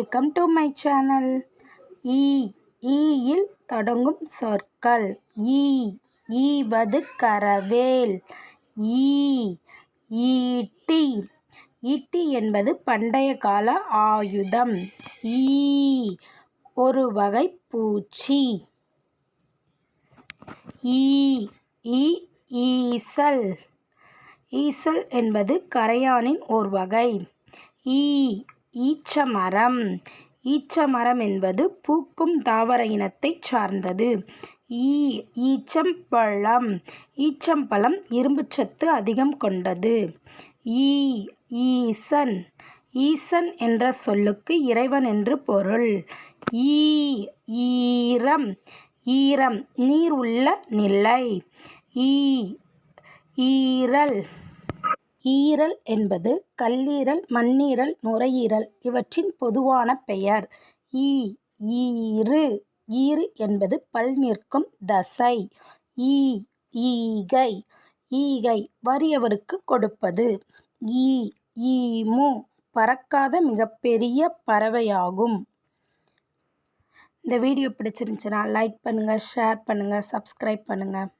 Welcome to my channel ஈ ஈயில் தொடங்கும் சொற்கள். ஈ ஈவது கரவேல். ஈ ஈட்டி. ஈட்டி என்பது பண்டைய கால ஆயுதம். ஈ ஒரு வகை பூச்சி. ஈ ஈ ஈசல். ஈசல் என்பது கரையானின் ஒரு வகை. ஈ ஈச்ச மரம் ஈச்ச மரம் என்பது பூக்கும் தாவர இனத்தைச் சார்ந்தது. ஈ ஈச்சம்பழம். ஈச்சம்பழம் இரும்புச்சத்து அதிகம் கொண்டது. ஈ ஈசன். ஈசன் என்ற சொல்லுக்கு இறைவன் என்று பொருள். ஈ ஈரம். ஈரம் நீர் உள்ள நிலை. ஈ ஈரல். ஈரல் என்பது கல்லீரல் மண்ணீரல் நுரையீரல் இவற்றின் பொதுவான பெயர். ஈ ஈறு ஈறு என்பது பல் நிற்கும் தசை. ஈ ஈகை ஈகை வறியவருக்கு கொடுப்பது. ஈ ஈமு பறக்காத மிகப்பெரிய பறவையாகும். இந்த வீடியோ பிடிச்சிருந்துச்சுன்னா லைக் பண்ணுங்கள் ஷேர் பண்ணுங்கள் சப்ஸ்கிரைப் பண்ணுங்கள்